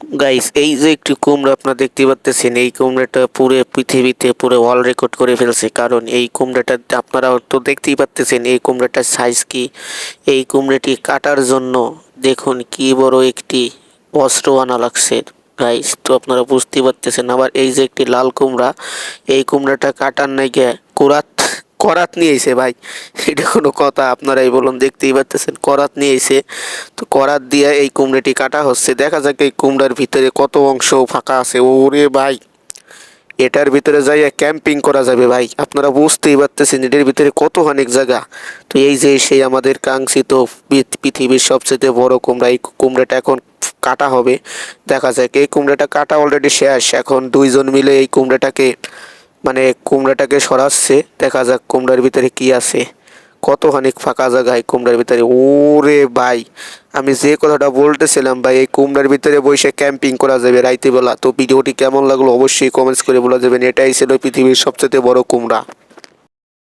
Guys এই যে একটি কুমড়া আপনারা দেখতে পাচ্ছেন এই কুমড়াটা পুরো পৃথিবীতে পুরো ওয়ার্ল্ড রেকর্ড করে ফেলছে। কারণ এই কুমড়াটা আপনারা তো দেখতেই পাচ্ছেন এই কুমড়াটার সাইজ কি? এই কুমড়াটি কাটার জন্য দেখুন কি বড় একটি অস্ত্র আনা লাগছে। গাইস তো আপনারা বুঝতেই পারতেছেন, আবার এই যে একটি লাল কুমড়া, এই কুমড়াটা কাটার নাকি কোরাত করাত নিয়ে এসে ভাই। এটা কোনো কথা, আপনারাই বলুন, দেখতেই পাচ্ছেন করাত নিয়ে এসে তো করাত দিয়ে এই কুমড়াটি কাটা হচ্ছে। দেখা যাক এই কুমড়ার ভিতরে কত অংশ ফাঁকা আছে। ওরে ভাই, এটার ভিতরে যাইয়া ক্যাম্পিং করা যাবে ভাই। আপনারা বুঝতেই পারতেছেন এটার ভিতরে কত অনেক জায়গা। তো এই যে সেই আমাদের কাঙ্ক্ষিত পৃথিবীর সবচেয়ে বড় কুমড়া, এই কুমড়াটা এখন কাটা হবে। দেখা যাক, এই কুমড়াটা কাটা অলরেডি শেষ। এখন দুইজন মিলে এই কুমড়াটাকে মানে কুমড়াটাকে সরাচ্ছে, দেখা যাক কুমড়ার ভিতরে কি আছে। কতখানি ফাঁকা জায়গায় কুমড়ার ভিতরে। ওরে ভাই, আমি যে কথাটা বলতেছিলাম, ভাই, এই কুমড়ার ভিতরে বসে ক্যাম্পিং করা যাবে রাইতে বেলা তো ভিডিওটি কেমন লাগল অবশ্যই কমেন্টস করে বলা যাবেন এটাই ছিল পৃথিবীর সবচেয়ে বড় কুমড়া।